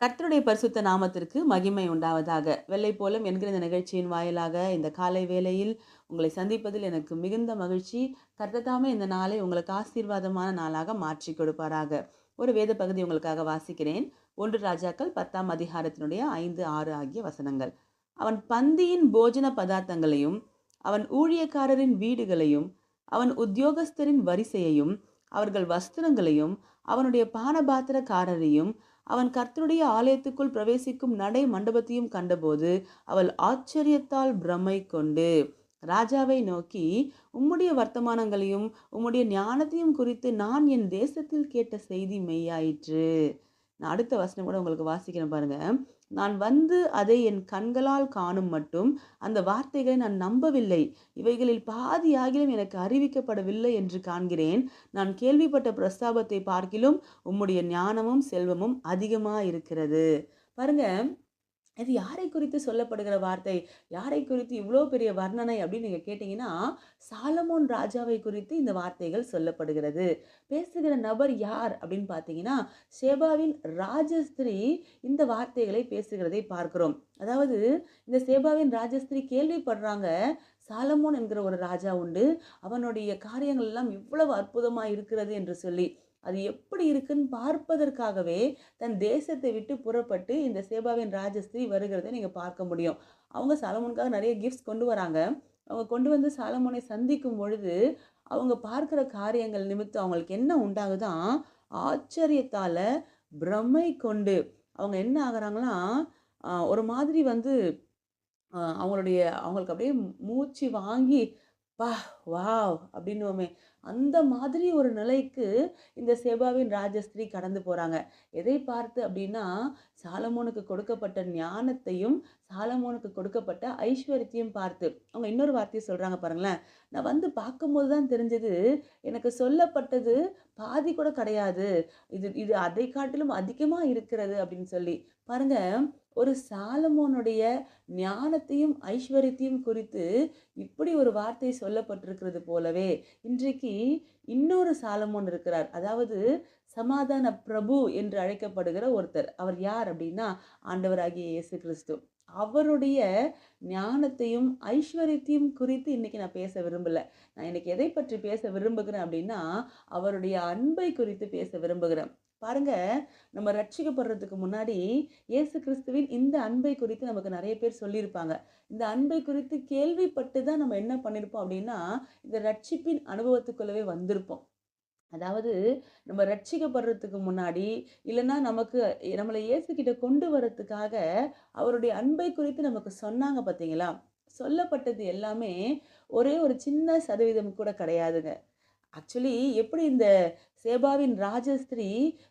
கர்த்தருடைய பரிசுத்த நாமத்திற்கு மகிமை உண்டாவதாக. வெள்ளை போலம் என்கிற இந்த நிகழ்ச்சியின் வாயிலாக இந்த காலை வேளையில் உங்களை சந்திப்பதில் எனக்கு மிகுந்த மகிழ்ச்சி. கர்த்ததாமே இந்த நாளை உங்களுக்கு ஆசீர்வாதமான நாளாக மாற்றி கொடுப்பாராக. ஒரு வேத பகுதி உங்களுக்காக வாசிக்கிறேன். ஒன்று ராஜாக்கள் பத்தாம் அதிகாரத்தினுடைய ஐந்து ஆறு ஆகிய வசனங்கள். அவன் பந்தியின் போஜன பதார்த்தங்களையும் அவன் ஊழியக்காரரின் வீடுகளையும் அவன் உத்தியோகஸ்தரின் வரிசையையும் அவர்கள் வஸ்திரங்களையும் அவனுடைய பானபாத்திரக்காரரையும் அவன் கர்த்தருடைய ஆலயத்துக்குள் பிரவேசிக்கும் நடை மண்டபத்தையும் கண்டபோது அவள் ஆச்சரியத்தால் பிரமை கொண்டு ராஜாவை நோக்கி உம்முடைய வர்த்தமானங்களையும் உம்முடைய ஞானத்தையும் குறித்து நான் என் தேசத்தில் கேட்ட செய்தி மெய்யாயிற்று. நான் அடுத்த வசனம் கூட உங்களுக்கு வாசிக்கிறேன் பாருங்கள் நான் வந்து அதை என் கண்களால் காணும் மட்டும். அந்த வார்த்தைகளை நான் நம்பவில்லை. இவைகளில் பாதியாகிலும் எனக்கு அறிவிக்கப்படவில்லை என்று காண்கிறேன். நான் கேள்விப்பட்ட பிரஸ்தாபத்தை பார்க்கிலும் உம்முடைய ஞானமும் செல்வமும் அதிகமாக இருக்கிறது பாருங்கள் இது யாரை குறித்து சொல்லப்படுகிற வார்த்தை? யாரை குறித்து இவ்வளோ பெரிய வர்ணனை அப்படின்னு நீங்கள் கேட்டிங்கன்னா சாலமோன் ராஜாவை குறித்து இந்த வார்த்தைகள் சொல்லப்படுகிறது. பேசுகிற நபர் யார் அப்படின்னு பார்த்தீங்கன்னா சேபாவின் ராஜஸ்திரி இந்த வார்த்தைகளை பேசுகிறதை பார்க்கிறோம். அதாவது இந்த சேபாவின் ராஜஸ்திரி கேள்விப்படுறாங்க சாலமோன் என்கிற ஒரு ராஜா உண்டு. அவனுடைய காரியங்கள் எல்லாம் இவ்வளவு அற்புதமாக இருக்கிறது என்று சொல்லி. அது எப்படி இருக்குன்னு பார்ப்பதற்காகவே தன் தேசத்தை விட்டு புறப்பட்டு இந்த சேபாவின் ராஜஸ்திரி வருகிறதை நீங்கள் பார்க்க முடியும். அவங்க சாலமோனுக்காக நிறைய கிஃப்ட்ஸ் கொண்டு வராங்க. அவங்க கொண்டு வந்து சாலமோனை சந்திக்கும் பொழுது அவங்க பார்க்குற காரியங்கள் நிமித்தம் அவங்களுக்கு என்ன உண்டாகுதான் ஆச்சரியத்தால் பிரமை கொண்டு அவங்க என்ன ஆகுறாங்களாம் ஒரு மாதிரி வந்து அவங்களுடைய அவங்களுக்கு அப்படியே மூச்சு வாங்கி பா வாவ்! அப்படின்னுவோமே. அந்த மாதிரி ஒரு நிலைக்கு இந்த சேபாவின் ராஜஸ்திரி கடந்து போகிறாங்க எதை பார்த்து அப்படின்னா சாலமோனுக்கு கொடுக்கப்பட்ட ஞானத்தையும் சாலமோனுக்கு கொடுக்கப்பட்ட ஐஸ்வர்யத்தையும் பார்த்து. அவங்க இன்னொரு வார்த்தையை சொல்கிறாங்க பாருங்களேன். நான் வந்து பார்க்கும்போது தான் தெரிஞ்சது எனக்கு சொல்லப்பட்டது பாதி கூட கிடையாது. இது இது அதை காட்டிலும் அதிகமாக இருக்கிறது அப்படின்னு சொல்லி. பாருங்க ஒரு சாலமோனுடைய ஞானத்தையும் ஐஸ்வர்யத்தையும் குறித்து இப்படி ஒரு வார்த்தை சொல்லப்பட்டிருக்கு. இருக்கிறது போலவே இன்றைக்கு இன்னொரு சாலமோன் இருக்கிறார். அதாவது சமாதான பிரபு என்று அழைக்கப்படுகிற ஒருத்தர். அவர் யார் அப்படின்னா ஆண்டவராகிய இயேசு கிறிஸ்து. அவருடைய ஞானத்தையும் ஐஸ்வர்யத்தையும் குறித்து இன்றைக்கி நான் பேச விரும்பல. நான் இன்றைக்கி எதை பற்றி பேச விரும்புகிறேன் அப்படின்னா அவருடைய அன்பை குறித்து பேச விரும்புகிறேன். பாருங்க நம்ம ரட்சிக்கப்படுறதுக்கு முன்னாடி இயேசு கிறிஸ்துவின் இந்த அன்பை குறித்து நமக்கு நிறைய பேர் சொல்லியிருப்பாங்க. இந்த அன்பை குறித்து கேள்விப்பட்டு தான் நம்ம என்ன பண்ணியிருப்போம் அப்படின்னா இந்த ரட்சிப்பின் அனுபவத்துக்குள்ளவே வந்திருப்போம். அதாவது நம்ம ரட்சிக்கப்படுறதுக்கு முன்னாடி இல்லைன்னா நமக்கு நம்மளை இயேசுக்கிட்ட கொண்டு வரத்துக்காக அவருடைய அன்பை குறித்து நமக்கு சொன்னாங்க பார்த்தீங்களா? சொல்லப்பட்டது எல்லாமே ஒரே ஒரு சின்ன சதவீதம் கூட கிடையாதுங்க. ஆக்சுவலி எப்படி இந்த சேபாவின் ராஜஸ்திரி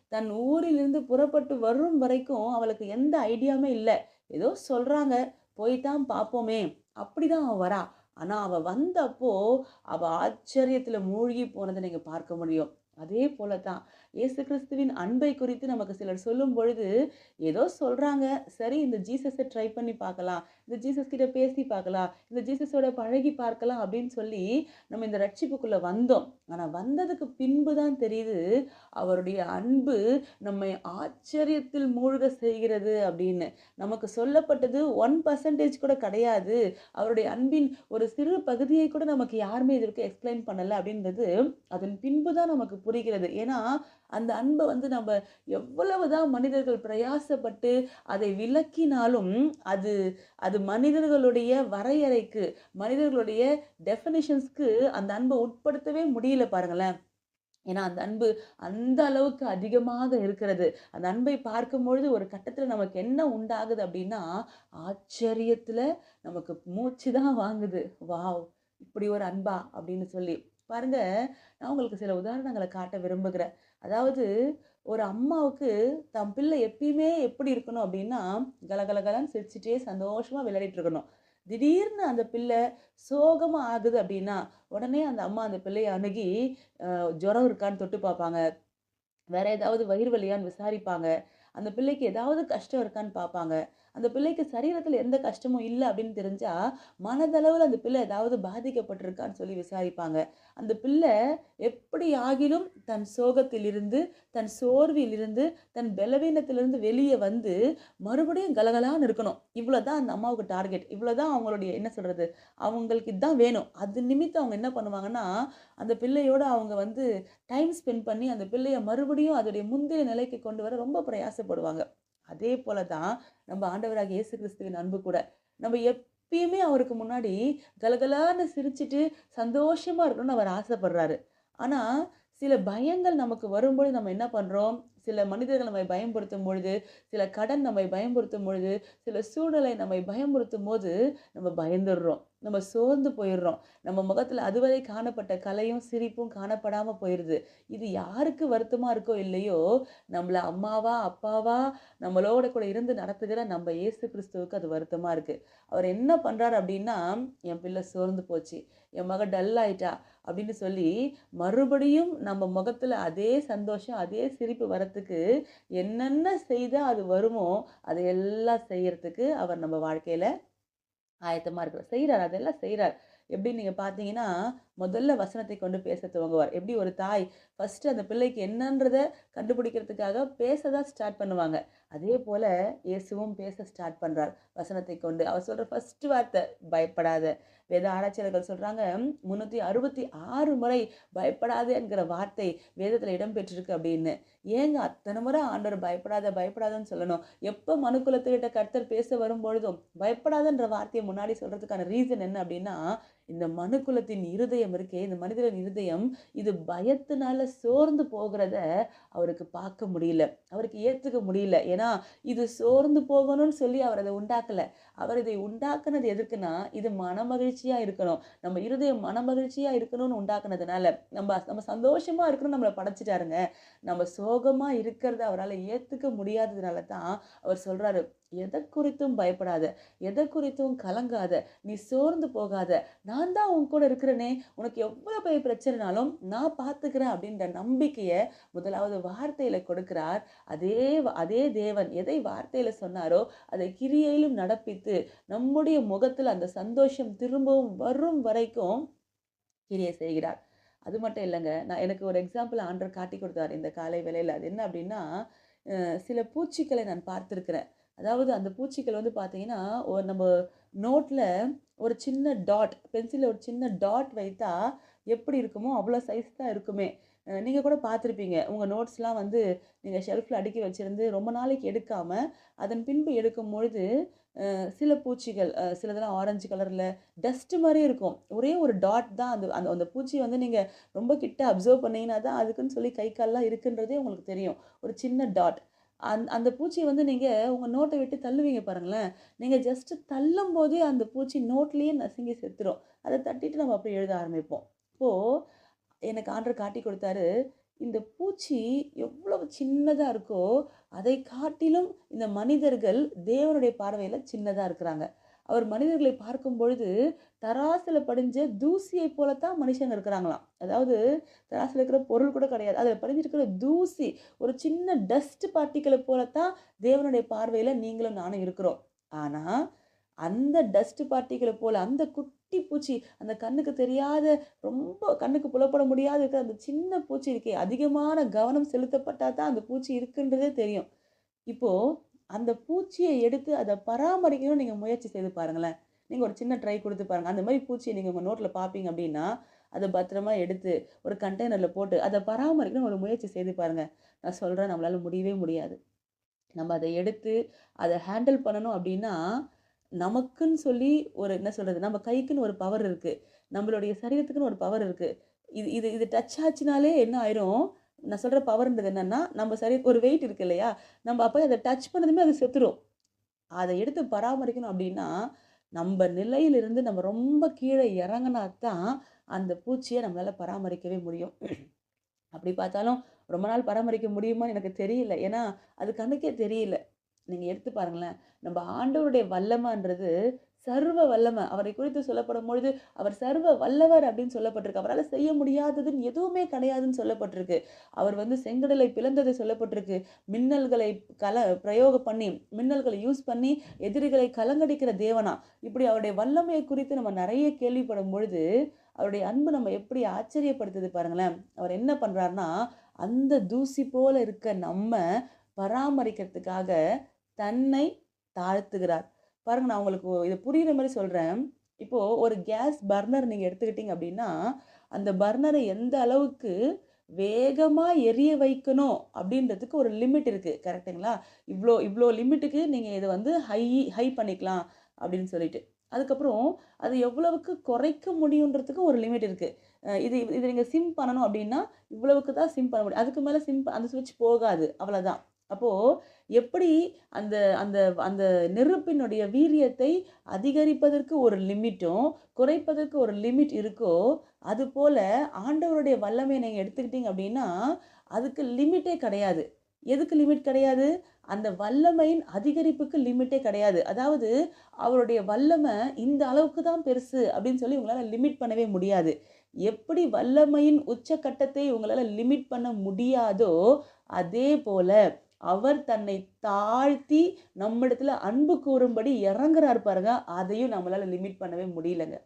தன் ஊரிலிருந்து புறப்பட்டு வரும் வரைக்கும் அவளுக்கு எந்த ஐடியாவுமே இல்லை. ஏதோ சொல்கிறாங்க போய்தான் பார்ப்போமே அப்படி தான் அவள் வரா. ஆனால் அவள் வந்தப்போ அவள் ஆச்சரியத்தில் மூழ்கி போனதை நீங்கள் பார்க்க முடியும். அதே போல தான் ஏசு கிறிஸ்துவின் அன்பை குறித்து நமக்கு சிலர் சொல்லும் பொழுது ஏதோ சொல்கிறாங்க சரி இந்த ஜீசஸை ட்ரை பண்ணி பார்க்கலாம். இந்த ஜீசஸ் கிட்ட பேசி பார்க்கலாம். இந்த ஜீசஸோட பழகி பார்க்கலாம் அப்படின்னு சொல்லி நம்ம இந்த ரட்சிப்புக்குள்ளே வந்தோம். ஆனால் வந்ததுக்கு பின்பு தான் தெரியுது அவருடைய அன்பு நம்மை ஆச்சரியத்தில் மூழ்க செய்கிறது அப்படின்னு. நமக்கு சொல்லப்பட்டது ஒன் பர்சன்டேஜ் கூட கிடையாது. அவருடைய அன்பின் ஒரு சிறு பகுதியை கூட நமக்கு யாருமே இதற்கு எக்ஸ்பிளைன் பண்ணலை அப்படின்றது அதன் பின்பு தான் நமக்கு புரிகிறது. ஏன்னா அந்த அன்பை வந்து நம்ம எவ்வளவுதான் மனிதர்கள் பிரயாசப்பட்டு அதை விளக்கினாலும் அது அது மனிதர்களுடைய வரையறைக்கு மனிதர்களுடைய டெஃபினிஷன்ஸ்க்கு அந்த அன்பை உட்படுத்தவே முடியல பாருங்களேன். ஏன்னா அந்த அன்பு அந்த அளவுக்கு அதிகமாக இருக்கிறது. அந்த அன்பை பார்க்கும் பொழுது ஒரு கட்டத்தில் நமக்கு என்ன உண்டாகுது அப்படின்னா ஆச்சரியத்தில் நமக்கு மூச்சு தான் வாங்குது. வாவ் இப்படி ஒரு அன்பா? அப்படின்னு சொல்லி. பாருங்க நான் உங்களுக்கு சில உதாரணங்களை காட்ட விரும்புகிறேன். அதாவது ஒரு அம்மாவுக்கு தம் பிள்ளை எப்பயுமே எப்படி இருக்கணும் அப்படின்னா கலகலகலன்னு சிரிச்சிட்டே சந்தோஷமாக விளையாடிட்டு இருக்கணும். திடீர்னு அந்த பிள்ளை சோகமாக ஆகுது அப்படின்னா உடனே அந்த அம்மா அந்த பிள்ளையை அணுகி ஜுரம் இருக்கான்னு தொட்டு பார்ப்பாங்க. வேற ஏதாவது வயிறு வலியான்னு விசாரிப்பாங்க. அந்த பிள்ளைக்கு ஏதாவது கஷ்டம் இருக்கான்னு பார்ப்பாங்க. அந்த பிள்ளைக்கு சரீரத்தில் எந்த கஷ்டமும் இல்லை அப்படின்னு தெரிஞ்சால் மனதளவில் அந்த பிள்ளை ஏதாவது பாதிக்கப்பட்டிருக்கான்னு சொல்லி விசாரிப்பாங்க. அந்த பிள்ளை எப்படி ஆகிலும் தன் சோகத்திலிருந்து தன் சோர்விலிருந்து தன் பலவீனத்திலிருந்து வெளியே வந்து மறுபடியும் கலகலான்னு இருக்கணும். இவ்வளோதான் அந்த அம்மாவுக்கு டார்கெட். இவ்வளோதான் அவங்களுடைய என்ன சொல்கிறது அவங்களுக்கு இதுதான் வேணும். அது நிமித்தம் அவங்க என்ன பண்ணுவாங்கன்னா அந்த பிள்ளையோட அவங்க வந்து டைம் ஸ்பெண்ட் பண்ணி அந்த பிள்ளையை மறுபடியும் அதோடைய முந்தைய நிலைக்கு கொண்டு வர ரொம்ப பிரயாசப்படுவாங்க. அதே போல தான் நம்ம ஆண்டவராக இயேசு கிறிஸ்துவின் அன்பு கூட. நம்ம எப்பயுமே அவருக்கு முன்னாடி கலகலான்னு சிரிச்சிட்டு சந்தோஷமாக இருக்கணும்னு அவர் ஆசைப்படுறாரு. ஆனால் சில பயங்கள் நமக்கு வரும்பொழுது நம்ம என்ன பண்ணுறோம் சில மனிதர்கள் நம்மை பயன்படுத்தும் பொழுது சில கடன் நம்மை பயன்படுத்தும் பொழுது சில சூழ்நிலை நம்மை பயன்படுத்தும் போது நம்ம பயந்துடுறோம். நம்ம சோர்ந்து போயிடுறோம். நம்ம முகத்தில் அதுவரை காணப்பட்ட கலையும் சிரிப்பும் காணப்படாமல் போயிடுது இது யாருக்கு வருத்தமாக இருக்கோ இல்லையோ நம்மளை அம்மாவா அப்பாவா நம்மளோட கூட இருந்து நடத்துகிற நம்ம இயேசு கிறிஸ்துவுக்கு அது வருத்தமாக இருக்குது அவர் என்ன பண்ணுறாரு அப்படின்னா என் பிள்ளை சோர்ந்து போச்சு. என் மக டல் ஆயிட்டா? அப்படின்னு சொல்லி மறுபடியும் நம்ம முகத்தில் அதே சந்தோஷம் அதே சிரிப்பு வரத்துக்கு என்னென்ன செய்தால் அது வருமோ அதையெல்லாம் செய்கிறதுக்கு அவர் நம்ம வாழ்க்கையில் ஆயத்தமாக இருக்கிறார் செய்கிறார் அதெல்லாம் செய்கிறார் எப்படி நீங்கள் பார்த்தீங்கன்னா முதல்ல வசனத்தை கொண்டு பேச துவங்குவார். எப்படி ஒரு தாய் ஃபஸ்ட்டு அந்த பிள்ளைக்கு என்னன்றதை கண்டுபிடிக்கிறதுக்காக பேச தான் ஸ்டார்ட் பண்ணுவாங்க. அதே போல் இயேசுவும் பேச ஸ்டார்ட் பண்ணுறார் வசனத்தை கொண்டு. அவர் சொல்கிற ஃபஸ்ட்டு வார்த்தை பயப்படாத. வேத ஆராய்ச்சியாளர்கள் சொல்கிறாங்க முந்நூற்றி அறுபத்தி ஆறு முறை பயப்படாது என்கிற வார்த்தை வேதத்தில் இடம்பெற்றிருக்கு அப்படின்னு. ஏங்க அத்தனை முறை ஆண்டவர் பயப்படாத பயப்படாதன்னு சொல்லணும்? எப்போ மனுக்குலத்துக்கிட்ட கர்த்தர் பேச வரும்பொழுதும் பயப்படாதன்ற வார்த்தையை முன்னாடி சொல்கிறதுக்கான ரீசன் என்ன அப்படின்னா இந்த மனுக்குலத்தின் இருதயம் இருக்கே இந்த மனிதனின் இருதயம் இது பயத்தினால சோர்ந்து போகிறத அவருக்கு பார்க்க முடியல. அவருக்கு ஏத்துக்க முடியல. ஏன்னா இது சோர்ந்து போகணும்னு சொல்லி அவர் அதை உண்டாக்கல. அவர் இதை உண்டாக்குனது எதுக்குன்னா இது மனமகிழ்ச்சியா இருக்கணும். நம்ம இருதயம் மனமகிழ்ச்சியா இருக்கணும்னு உண்டாக்குனதுனால. நம்ம நம்ம சந்தோஷமா இருக்கணும் நம்மளை படைச்சிட்டாருங்க. நம்ம சோகமா இருக்கிறத அவரால் ஏத்துக்க முடியாததுனால தான் அவர் சொல்றாரு எதை குறித்தும் பயப்படாத எதை குறித்தும் கலங்காத நீ சோர்ந்து போகாத. நான் தான் உன் கூட இருக்கிறேனே. உனக்கு எவ்வளோ பெரிய பிரச்சனைனாலும் நான் பார்த்துக்கிறேன் அப்படின்ற நம்பிக்கையை முதலாவது வார்த்தையில் கொடுக்கிறார். அதே அதே தேவன் எதை வார்த்தையில் சொன்னாரோ அதை கிரியையிலும் நடப்பித்து நம்முடைய முகத்தில் அந்த சந்தோஷம் திரும்பவும் வரும் வரைக்கும் கிரியை செய்கிறார். அது மட்டும் இல்லைங்க நான் எனக்கு ஒரு எக்ஸாம்பிள் ஆண்டர் காட்டி கொடுத்தார் இந்த காலை வேலையில் அது என்ன அப்படின்னா சில பூச்சிகளை நான் பார்த்துருக்கிறேன். அதாவது அந்த பூச்சிகள் வந்து பார்த்தீங்கன்னா ஒரு நம்ம நோட்டில் ஒரு சின்ன டாட் பென்சிலில் ஒரு சின்ன டாட் வைத்தா எப்படி இருக்குமோ அவ்வளோ சைஸ் தான் இருக்குமே. நீங்கள் கூட பார்த்துருப்பீங்க. உங்கள் நோட்ஸ்லாம் வந்து நீங்கள் ஷெல்ஃபில் அடுக்கி வச்சுருந்து ரொம்ப நாளைக்கு எடுக்காமல் அதன் பின்பு எடுக்கும் பொழுது சில பூச்சிகள் சிலதெல்லாம் ஆரஞ்சு கலரில் டஸ்ட்டு மாதிரி இருக்கும். ஒரே ஒரு டாட் தான் அந்த அந்த அந்த பூச்சி வந்து நீங்கள் ரொம்ப கிட்ட அப்சர்வ் பண்ணீங்கன்னா தான் அதுக்குன்னு சொல்லி கை கால்லாம் இருக்குன்றதே உங்களுக்கு தெரியும். ஒரு சின்ன டாட் அந் அந்த பூச்சியை வந்து நீங்கள் உங்கள் நோட்டை விட்டு தள்ளுவீங்க பாருங்களேன். நீங்கள் ஜஸ்ட்டு தள்ளும் போதே அந்த பூச்சி நோட்லேயே நசுங்கி செத்துரும். அதை தட்டிட்டு நம்ம அப்படி எழுத ஆரம்பிப்போம். இப்போது எனக்கு ஆண்டர் காட்டி கொடுத்தாரு இந்த பூச்சி எவ்வளவு சின்னதாக இருக்கோ அதை காட்டிலும் இந்த மனிதர்கள் தேவனுடைய பார்வையில் சின்னதாக இருக்கிறாங்க. அவர் மனிதர்களை பார்க்கும் பொழுது தராசில் படிஞ்ச தூசியை போலத்தான் மனுஷங்க இருக்கிறாங்களாம். அதாவது தராசில் இருக்கிற பொருள் கூட கிடையாது. அதில் படிஞ்சிருக்கிற தூசி ஒரு சின்ன டஸ்ட் பார்ட்டிகளை போலத்தான் தேவனுடைய பார்வையில் நீங்களும் நானும் இருக்கிறோம். ஆனால் அந்த டஸ்ட் பார்ட்டிகளை போல் அந்த குட்டி பூச்சி அந்த கண்ணுக்கு தெரியாத ரொம்ப கண்ணுக்கு புலப்பட முடியாத இருக்கிற அந்த சின்ன பூச்சி இருக்கே அதிகமான கவனம் செலுத்தப்பட்டால் தான் அந்த பூச்சி இருக்குன்றதே தெரியும். இப்போது அந்த பூச்சியை எடுத்து அதை பராமரிக்கணும்னு நீங்கள் முயற்சி செய்து பாருங்களேன். நீங்கள் ஒரு சின்ன ட்ரை கொடுத்து பாருங்கள் அந்த மாதிரி பூச்சியை நீங்கள் உங்கள் நோட்டில் பார்ப்பீங்க அப்படின்னா அதை பத்திரமா எடுத்து ஒரு கண்டெய்னரில் போட்டு அதை பராமரிக்கணும்னு ஒரு முயற்சி செய்து பாருங்கள் நான் சொல்கிறேன் நம்மளால் முடியவே முடியாது. நம்ம அதை எடுத்து அதை ஹேண்டில் பண்ணணும் அப்படின்னா நமக்குன்னு சொல்லி ஒரு என்ன சொல்கிறது நம்ம கைக்குன்னு ஒரு பவர் இருக்குது நம்மளுடைய சரீரத்துக்குன்னு ஒரு பவர் இருக்குது இது இது இது டச் ஆச்சுனாலே என்ன ஆயிரும்? நான் சொல்கிற பவர்ன்றது என்னென்னா நம்ம சரி ஒரு வெயிட் இருக்கு இல்லையா? நம்ம அப்போ அதை டச் பண்ணதுமே அது செத்துரும். அதை எடுத்து பராமரிக்கணும் அப்படின்னா நம்ம நிலையிலிருந்து நம்ம ரொம்ப கீழே இறங்கினா தான் அந்த பூச்சியை நம்மளால் பராமரிக்கவே முடியும். அப்படி பார்த்தாலும் ரொம்ப நாள் பராமரிக்க முடியுமான்னு எனக்கு தெரியல. ஏன்னா அது கண்ணுக்கே தெரியல. நீங்கள் எடுத்து பாருங்களேன். நம்ம ஆண்டவருடைய வல்லமைன்றது சர்வ வல்லமை. அவரை குறித்து சொல்லப்படும் பொழுது அவர் சர்வ வல்லவர் அப்படின்னு சொல்லப்பட்டிருக்கு. அவரால் செய்ய முடியாததுன்னு எதுவுமே கிடையாதுன்னு சொல்லப்பட்டிருக்கு. அவர் வந்து செங்கடலை பிளந்தது சொல்லப்பட்டிருக்கு. மின்னல்களை கல பிரயோகம் பண்ணி மின்னல்களை யூஸ் பண்ணி எதிரிகளை கலங்கடிக்கிற தேவனா. இப்படி அவருடைய வல்லமையை குறித்து நம்ம நிறைய கேள்விப்படும் பொழுது அவருடைய அன்பு நம்ம எப்படி ஆச்சரியப்படுத்துது பாருங்களேன். அவர் என்ன பண்ணுறாருன்னா அந்த தூசி போல இருக்க நம்ம பராமரிக்கிறதுக்காக தன்னை தாழ்த்துகிறார். பாருங்க நான் உங்களுக்கு இதை புரியுற மாதிரி சொல்கிறேன் இப்போது ஒரு கேஸ் பர்னர் நீங்கள் எடுத்துக்கிட்டீங்க அப்படின்னா அந்த பர்னரை எந்த அளவுக்கு வேகமாக எரிய வைக்கணும் அப்படின்றதுக்கு ஒரு லிமிட் இருக்குது கரெக்டுங்களா இவ்வளோ இவ்வளோ லிமிட்டுக்கு நீங்கள் இதை வந்து ஹை ஹை பண்ணிக்கலாம் அப்படின்னு சொல்லிட்டு. அதுக்கப்புறம் அது எவ்வளவுக்கு குறைக்க முடியுன்றதுக்கு ஒரு லிமிட் இருக்குது இது இது நீங்கள் சிம் பண்ணணும் அப்படின்னா இவ்வளவுக்கு தான் சிம் பண்ண முடியும். அதுக்கு மேலே சிம் அந்த சுவிட்ச் போகாது. அவ்வளோதான் அப்போது எப்படி அந்த அந்த அந்த நெருப்பினுடைய வீரியத்தை அதிகரிப்பதற்கு ஒரு லிமிட்டும் குறைப்பதற்கு ஒரு லிமிட் இருக்கோ அதுபோல் ஆண்டவருடைய வல்லமையை நீங்கள் எடுத்துக்கிட்டீங்க அப்படின்னா அதுக்கு லிமிட்டே கிடையாது. எதுக்கு லிமிட் கிடையாது? அந்த வல்லமையின் அதிகரிப்புக்கு லிமிட்டே கிடையாது. அதாவது அவருடைய வல்லமை இந்த அளவுக்கு தான் பெருசு அப்படின்னு சொல்லி உங்களால் லிமிட் பண்ணவே முடியாது. எப்படி வல்லமையின் உச்சக்கட்டத்தை உங்களால் லிமிட் பண்ண முடியாதோ அதே போல் அவர் தன்னை தாழ்த்தி நம்மிடத்துல அன்பு கூறும்படி இறங்குறாரு பாருங்க. அதையும் நம்மளால லிமிட் பண்ணவே முடியலங்க.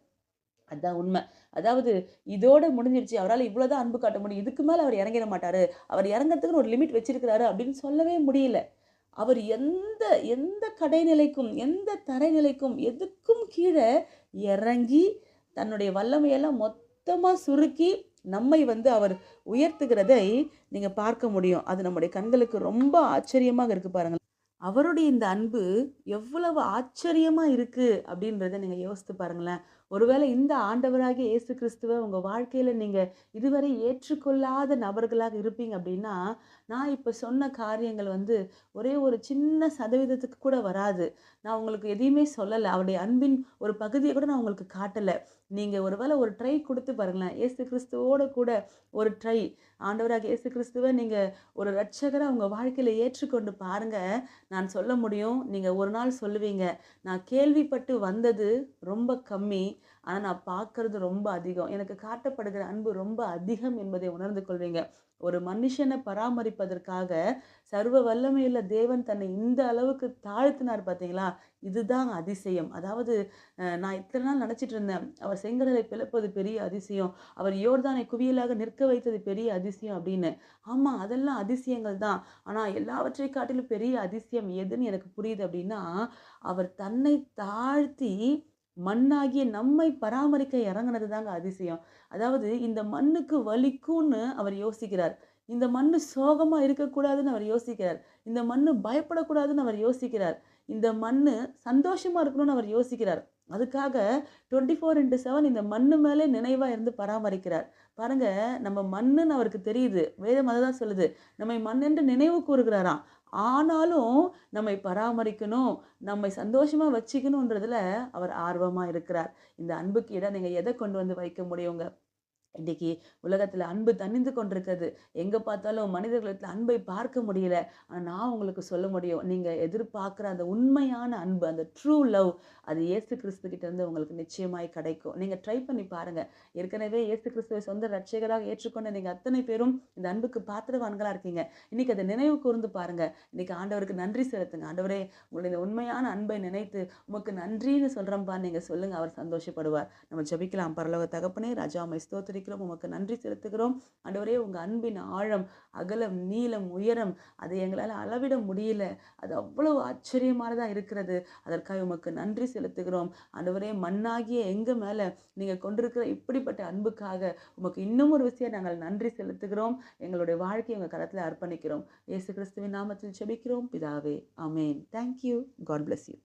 அதுதான் உண்மை. அதாவது இதோட முடிஞ்சிருச்சு. அவரால் இவ்வளோதான் அன்பு காட்ட முடியும். இதுக்கு மேலே அவர் இறங்கிட மாட்டாரு. அவர் இறங்கிறதுக்கு ஒரு லிமிட் வச்சிருக்கிறாரு அப்படின்னு சொல்லவே முடியல. அவர் எந்த எந்த கடைநிலைக்கும் எந்த தரைநிலைக்கும் எதுக்கும் கீழே இறங்கி தன்னுடைய வல்லமையெல்லாம் மொத்தமாக சுருக்கி நம்மை வந்து அவர் உயர்த்துகிறதை நீங்கள் பார்க்க முடியும். அது நம்முடைய கண்களுக்கு ரொம்ப ஆச்சரியமாக இருக்குது பாருங்கள் அவருடைய இந்த அன்பு எவ்வளவு ஆச்சரியமாக இருக்குது அப்படின்றத நீங்கள் யோசித்து பாருங்களேன். ஒருவேளை இந்த ஆண்டவராகிய இயேசு கிறிஸ்துவை உங்கள் வாழ்க்கையில் நீங்கள் இதுவரை ஏற்றுக்கொள்ளாத நபர்களாக இருப்பீங்க அப்படின்னா நான் இப்போ சொன்ன காரியங்கள் வந்து ஒரே ஒரு சின்ன சதவீதத்துக்கு கூட வராது. நான் உங்களுக்கு எதையுமே சொல்லலை. அவருடைய அன்பின் ஒரு பகுதியை கூட நான் உங்களுக்கு காட்டலை. நீங்கள் ஒருவேளை ஒரு ட்ரை கொடுத்து பாருங்களேன். ஏசு கிறிஸ்துவோட கூட ஒரு ட்ரை ஆண்டவராக இயேசு கிறிஸ்துவை நீங்கள் ஒரு ரட்சகரை உங்கள் வாழ்க்கையில் ஏற்றுக்கொண்டு பாருங்கள் நான் சொல்ல முடியும் நீங்கள் ஒரு நாள் சொல்லுவீங்க நான் கேள்விப்பட்டு வந்தது ரொம்ப கம்மி ஆனால் நான் பார்க்கறது ரொம்ப அதிகம். எனக்கு காட்டப்படுகிற அன்பு ரொம்ப அதிகம் என்பதை உணர்ந்து கொள்வீங்க. ஒரு மனுஷனை பராமரிப்பதற்காக சர்வ வல்லமையுள்ள தேவன் தன்னை இந்த அளவுக்கு தாழ்த்தினார் பார்த்தீங்களா? இதுதான் அதிசயம். அதாவது நான் இத்தனை நாள் நினச்சிட்டு இருந்தேன். அவர் செங்கடலை பிளப்பது பெரிய அதிசயம். அவர் யோர்தானை குவியலாக நிற்க வைத்தது பெரிய அதிசயம் அப்படின்னு. ஆமாம் அதெல்லாம் அதிசயங்கள் தான். ஆனால் எல்லாவற்றை காட்டிலும் பெரிய அதிசயம் எதுன்னு எனக்கு புரியுது அப்படின்னா அவர் தன்னை தாழ்த்தி மண்ணாகிய நம்மை பராமரிக்க இறங்குனது தாங்க அதிசயம். அதாவது இந்த மண்ணுக்கு வலிக்கும்னு அவர் யோசிக்கிறார். இந்த மண்ணு சோகமாக இருக்கக்கூடாதுன்னு அவர் யோசிக்கிறார். இந்த மண்ணு பயப்படக்கூடாதுன்னு அவர் யோசிக்கிறார். இந்த மண்ணு சந்தோஷமாக இருக்கணும்னு அவர் யோசிக்கிறார். அதுக்காக டுவெண்ட்டி ஃபோர் இன்ட்டு செவன் இந்த மண்ணு மேலே நினைவாக இருந்து பராமரிக்கிறார். பாருங்க நம்ம மண்ணுன்னு அவருக்கு தெரியுது. வேதம் அதை தான் சொல்லுது. நம்மை மண்ணென்று நினைவு கூறுகிறாராம். ஆனாலும் நம்மை பராமரிக்கணும் நம்மை சந்தோஷமாக வச்சுக்கணுன்றதுல அவர் ஆர்வமாக இருக்கிறார். இந்த அன்புக்கு இடம் நீங்கள் எதை கொண்டு வந்து வைக்க முடியுங்க? இன்றைக்கி உலகத்தில் அன்பு தணிந்து கொண்டிருக்கிறது. எங்கே பார்த்தாலும் மனிதர்களுக்கு அன்பை பார்க்க முடியல. ஆனால் நான் உங்களுக்கு சொல்ல முடியும் நீங்கள் எதிர்பார்க்குற அந்த உண்மையான அன்பு அந்த ட்ரூ லவ் அது ஏசு கிறிஸ்து இருந்து உங்களுக்கு நிச்சயமாய் கிடைக்கும். நீங்கள் ட்ரை பண்ணி பாருங்கள் ஏற்கனவே ஏசு கிறிஸ்துவை சொந்த ரட்சகராக ஏற்றுக்கொண்ட நீங்கள் அத்தனை பேரும் இந்த அன்புக்கு பாத்திரவான்களாக இருக்கீங்க. இன்றைக்கி அதை நினைவு கூர்ந்து பாருங்க. இன்றைக்கி ஆண்டவருக்கு நன்றி செலுத்துங்க. ஆண்டவரே உங்களுடைய உண்மையான அன்பை நினைத்து உமக்கு நன்றின்னு சொல்றேன்பா. நீங்கள் சொல்லுங்கள் அவர் சந்தோஷப்படுவார். நம்ம ஜபிக்கலாம். பரலோக தகப்பனே ராஜா மைஸ்தோத்ரி துதிக்கிறோம் உமக்கு நன்றி செலுத்துகிறோம். ஆண்டவரே உங்கள் அன்பின் ஆழம் அகலம் நீளம் உயரம் அதை எங்களால் அளவிட முடியல. அது அவ்வளவு ஆச்சரியமானதாக இருக்கிறது. அதற்காக உமக்கு நன்றி செலுத்துகிறோம். ஆண்டவரே மண்ணாகிய எங்கள் மேலே நீங்கள் கொண்டிருக்கிற இப்படிப்பட்ட அன்புக்காக உமக்கு இன்னும் ஒரு விஷயம் நாங்கள் நன்றி செலுத்துகிறோம். எங்களுடைய வாழ்க்கையை உங்கள் கரத்தில் அர்ப்பணிக்கிறோம். இயேசு கிறிஸ்துவின் நாமத்தில் செபிக்கிறோம் பிதாவே அமேன் thank you God bless you